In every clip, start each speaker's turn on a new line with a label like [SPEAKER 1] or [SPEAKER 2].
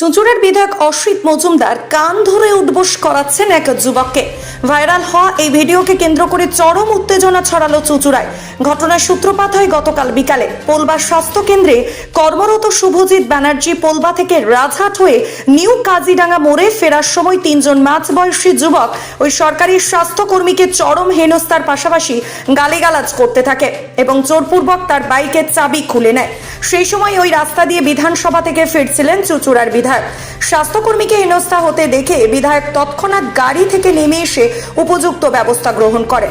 [SPEAKER 1] চুঁচুড়ার বিধায়ক অসিত মজুমদার কান ধরে উদ্বোস করাচ্ছেন এক যুবককে। ভাইরাল হওয়া এই ভিডিওকে কেন্দ্র করে চরম উত্তেজনা ছড়ালো চুঁচুড়ায়। ঘটনার সূত্রপাত হয় গতকাল বিকালে। পোলবা স্বাস্থ্য কেন্দ্রে কর্মরত শুভজিৎ ব্যানার্জি পোলবা থেকে রাজহাট হয়ে নিউ কাজিডাঙ্গা মোড়ে ফেরার সময় তিনজন মাঝবয়সী যুবক ওই সরকারি স্বাস্থ্যকর্মীকে চরম হেনস্থার পাশাপাশি গালিগালাজ করতে থাকে এবং জোরপূর্বক তার বাইকের চাবি খুলে নেয়। সেই সময় ওই রাস্তা দিয়ে বিধানসভা থেকে ফিরছিলেন চুচুড়ার বিধায়ক। স্বাস্থ্যকর্মীকে হেনস্থা হতে দেখে বিধায়ক তৎক্ষণাৎ গাড়ি থেকে নেমে এসে উপযুক্ত ব্যবস্থা গ্রহণ করে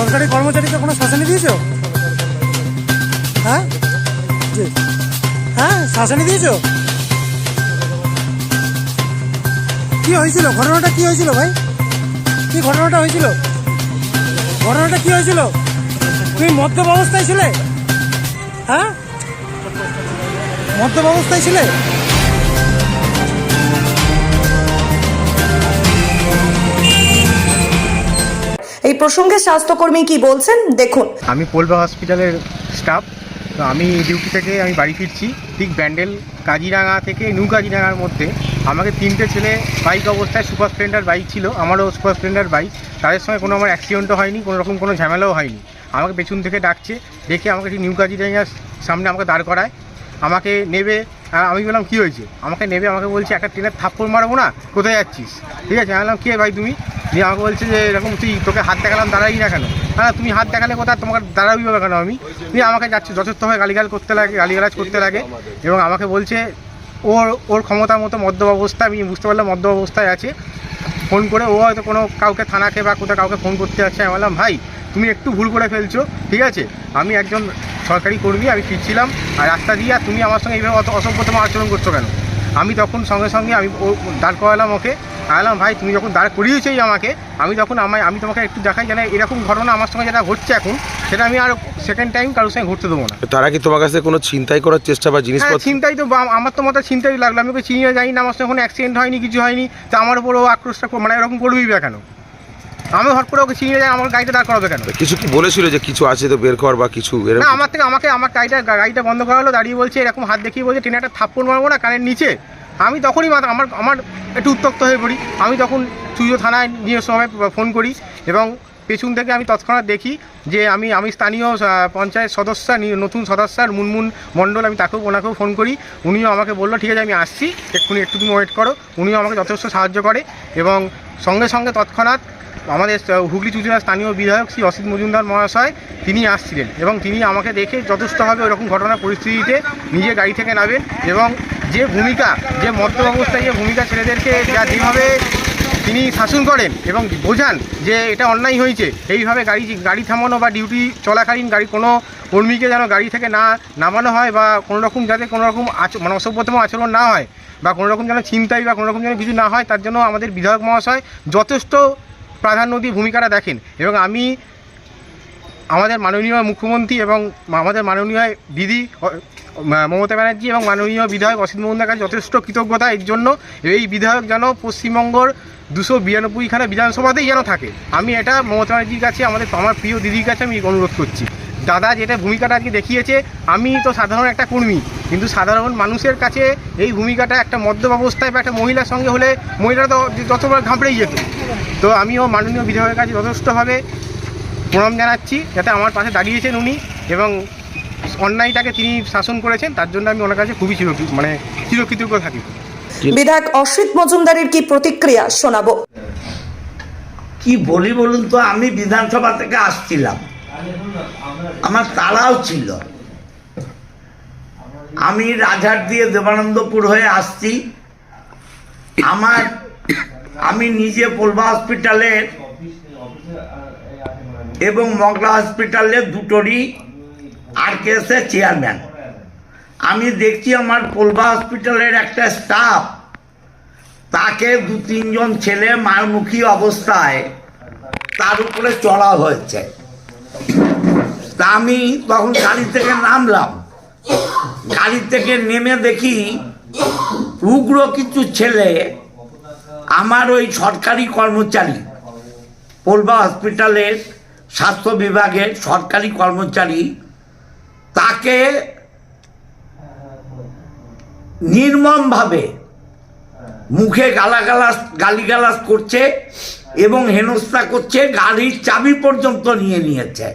[SPEAKER 2] সরকারি কর্মচারীকে কোনো শাসনি দিয়েছ? হ্যাঁ? হ্যাঁ শাসনি দিয়েছ? কি হয়েছিল? ঘটনাটা কি হয়েছিল ভাই? কি ঘটনাটা হয়েছিল? ঘটনাটা কি হয়েছিল? তুমি মদ্যপ অবস্থায় ছিলে? হ্যাঁ? মদ্যপ অবস্থায় ছিলে?
[SPEAKER 1] প্রসঙ্গে স্বাস্থ্যকর্মী কি বলছেন? দেখুন।
[SPEAKER 3] আমি পোলবা হসপিটালের স্টাফ। তো আমি ডিউটি থেকে আমি বাড়ি ফিরছি। ঠিক ব্যান্ডেল কাজিরাঙা থেকে নিউ কাজিরাঙার মধ্যে। আমাকে তিনটে ছেলে বাইক অবস্থায় সুপার স্প্লেন্ডার বাইক ছিল। আমারও সুপার স্প্লেন্ডার বাইক। তাদের সঙ্গে কোনো আমার অ্যাক্সিডেন্টও হয়নি, কোনো রকম কোনো ঝামেলাও হয়নি। আমাকে পেছন থেকে ডাকছে দেখে আমাকে নিউ কাজিরাঙার সামনে আমাকে দাঁড় করায়। আমাকে নেবে আর আমি বললাম, কী হয়েছে? আমাকে নেবে, আমাকে বলছে, একটা ট্রেনের থাপ্পড় মারবো না, কোথায় যাচ্ছিস? ঠিক আছে? আমি বললাম, কে ভাই তুমি? দিয়ে আমাকে বলছে যে, এরকম তুই তোকে হাত দেখালাম দাঁড়াই না কেন? হ্যাঁ তুমি হাত দেখালে কোথায়? তোমাকে দাঁড়াবি বা কেন আমি? দিয়ে আমাকে যাচ্ছে যথেষ্টভাবে গালিগাল করতে লাগে, গালিগালাজ করতে লাগে এবং আমাকে বলছে, ওর ওর ক্ষমতার মতো মদ্য অবস্থা আমি বুঝতে পারলাম মদ্য অবস্থায় আছে। ফোন করে ও হয়তো কোনো কাউকে থানাকে বা কোথাও কাউকে ফোন করতে যাচ্ছে। আমি বললাম, ভাই, তুমি একটু ভুল করে ফেলছো, ঠিক আছে? আমি একজন সরকারি কর্মী আমি ফিরছিলাম আর রাস্তা দিয়ে আর তুমি আমার সঙ্গে এইভাবে অত অসভ্যতম আচরণ করছ কেন? আমি তখন সঙ্গে সঙ্গে আমি ও দাঁড় করালাম ওকে আলাম ভাই তুমি যখন দাঁড় করিয়েছেই আমাকে আমি তখন আমায় আমি তোমাকে একটু দেখাই জানাই এরকম ঘটনা আমার সঙ্গে যেটা ঘটছে এখন সেটা আমি আর সেকেন্ড টাইম কারোর সঙ্গে ঘটতে দেবো না।
[SPEAKER 4] তারা কি তোমার কাছে কোনো ছিনতাই করার চেষ্টা বা জিনিস
[SPEAKER 3] চিন্তাই তো আমার তো মাথায় চিন্তাই লাগল আমি ওকে চিনিয়ে যাই না আমার সঙ্গে কোনো অ্যাক্সিডেন্ট হয়নি কিছু হয়নি তা আমার উপর ও আক্রোশটা মানে এরকম করবেই বা কেন? আমি হট করে ওকে চিনিয়ে যাই আমার গাড়িটা দাঁড় করাবে কেন?
[SPEAKER 4] কিছু কি বলেছিল যে কিছু আছে তো বের কর বা কিছু
[SPEAKER 3] না আমার থেকে আমাকে আমার গাড়িটা গাড়িটা বন্ধ করা হলো দাঁড়িয়ে বলছে এরকম হাত দেখিয়ে বলছে ট্রেনে একটা থাপ্পড় মারবো না কানের নিচে। আমি তখনই মাথা আমার আমার একটু উত্তক্ত হয়ে পড়ি। আমি তখন চুজো থানায় নিয়ে সময় ফোন করি এবং পেছন থেকে আমি তৎক্ষণাৎ দেখি যে আমি আমি স্থানীয় পঞ্চায়েত সদস্য নতুন সদস্য মুনমুন মণ্ডল আমি তাকেও ওনাকেও ফোন করি। উনিও আমাকে বলল ঠিক আছে আমি আসছি। এক্ষুনি একটু তুমি ওয়েট করো। উনিও আমাকে যথেষ্ট সাহায্য করে এবং সঙ্গে সঙ্গে তৎক্ষণাৎ আমাদের হুগলি চুচুড়ার স্থানীয় বিধায়ক শ্রী অসিত মজুমদার মহাশয় তিনি আসছিলেন এবং তিনি আমাকে দেখে যথেষ্টভাবে ওরকম ঘটনার পরিস্থিতিতে নিজে গাড়ি থেকে নামেন এবং যে ভূমিকা, যে মধ্য অবস্থায় যে ভূমিকা ছেলেদেরকে যা যেভাবে তিনি শাসন করেন এবং বোঝান যে এটা অন্যায় হয়েছে, এইভাবে গাড়ি গাড়ি থামানো বা ডিউটি চলাকালীন গাড়ি কোনো কর্মীকে যেন গাড়ি থেকে না নামানো হয় বা কোনো রকম যাতে কোনো রকম আচ মানে অসভ্যতম আচরণ না হয় বা কোনো রকম যেন চিন্তাই বা কোনো রকম যেন কিছু না হয়, তার জন্য আমাদের বিধায়ক মহাশয় যথেষ্ট প্রাধান্য দিয়ে ভূমিকাটা দেখেন এবং আমি আমাদের মাননীয় মুখ্যমন্ত্রী এবং আমাদের মাননীয় দিদি মমতা ব্যানার্জি এবং মাননীয় বিধায়ক অসিত মজুমদার কাছে যথেষ্ট কৃতজ্ঞতা। এর জন্য এই বিধায়ক যেন পশ্চিমবঙ্গর দুশো বিরানব্বইখানা বিধানসভাতেই যেন থাকে। আমি এটা মমতা ব্যানার্জির কাছে, আমাদের আমার প্রিয় দিদির কাছে আমি অনুরোধ করছি। দাদা যেটা ভূমিকাটা আজকে দেখিয়েছে, আমি তো সাধারণ একটা কর্মী। কিন্তু সাধারণ মানুষের কাছে এই ভূমিকাটা একটা মদ্যপ অবস্থায় বা একটা মহিলার সঙ্গে হলে মহিলারা তো যতবার ঘাবড়েই যেত। তো আমিও মাননীয় বিধায়কের কাছে যথেষ্টভাবে প্রণাম জানাচ্ছি যাতে আমার পাশে দাঁড়িয়েছেন উনি এবং অন্যায়টাকে তিনি শাসন করেছেন তার জন্য আমি ওনার কাছে খুবই চির মানে চিরকৃতজ্ঞ থাকি।
[SPEAKER 1] বিধায়ক অসিত মজুমদারের কি প্রতিক্রিয়া শোনাবো?
[SPEAKER 5] কি বলি বলুন তো আমি বিধানসভা থেকে আসছিলাম। আমার তারাও ছিল। আমি রাজহাট দিয়ে দেবানন্দপুর হয়ে আসছি। আমার, আমি নিজে পোলবা হসপিটালের এবং মগলা হসপিটালে দুটোরই আর কেসে চেয়ারম্যান। আমি দেখছি আমার পোলবা হসপিটালের একটা স্টাফ, তাকে দু তিনজন ছেলে মারমুখী অবস্থায় তার উপরে চড়া হয়েছে। তা আমি তখন গাড়ি থেকে নামলাম। গাড়ি থেকে নেমে দেখি উগ্র কিছু ছেলে আমার ওই সরকারি কর্মচারী পোলবা হসপিটালের স্বাস্থ্য বিভাগের সরকারি কর্মচারী, তাকে নির্মমভাবে মুখে গালাগালাস গালিগালাজ করছে এবং হেনস্থা করছে, গাড়ির চাবি পর্যন্ত নিয়ে নিয়েছে।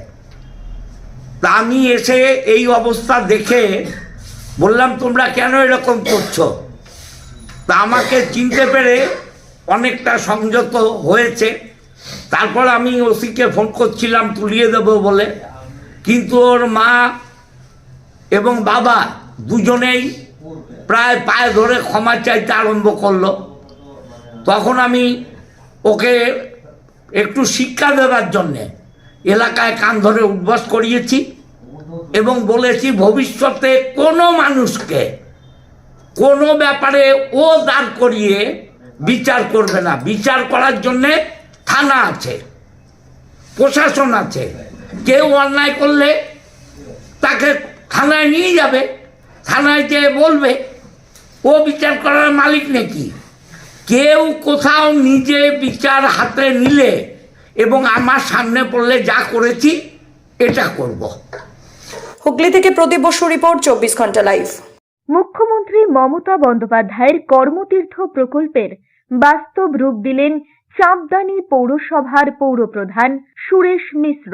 [SPEAKER 5] তা আমি এসে এই অবস্থা দেখে বললাম, তোমরা কেন এরকম করছ? তা আমাকে চিনতে পেরে অনেকটা সংযত হয়েছে। তারপর আমি ওসিকে ফোন করছিলাম, তুলিয়ে দেবো বলে। কিন্তু ওর মা এবং বাবা দুজনেই প্রায় পায়ে ধরে ক্ষমা চাইতে আরম্ভ করল। তখন আমি ওকে একটু শিক্ষা দেওয়ার জন্যে এলাকায় কান ধরে উদ্বাস করিয়েছি। এবং বলেছি ভবিষ্যতে কোনো মানুষকে কোনো ব্যাপারে ও দাঁড় করিয়ে বিচার করবে না। বিচার করার জন্যে থানা আছে, প্রশাসন আছে। কেউ অন্যায় করলে তাকে থানায় নিয়ে যাবে, থানায় যেয়ে বলবে, ও বিচার করার মালিক নাকি? কেউ কোথাও নিজে বিচার হাতে নিলে এবং আমার সামনে পড়লে যা করেছি, এটা করব।
[SPEAKER 1] হুগলি থেকে প্রদীপ বসু রিপোর্ট, চব্বিশ ঘণ্টা লাইভ
[SPEAKER 6] মুখ্যমন্ত্রী মমতা বন্দ্যোপাধ্যায়ের কর্মতীর্থ প্রকল্পের বাস্তব রূপ দিলেন চাঁদদানি পৌরসভার পৌরপ্রধান সুরেশ মিশ্র।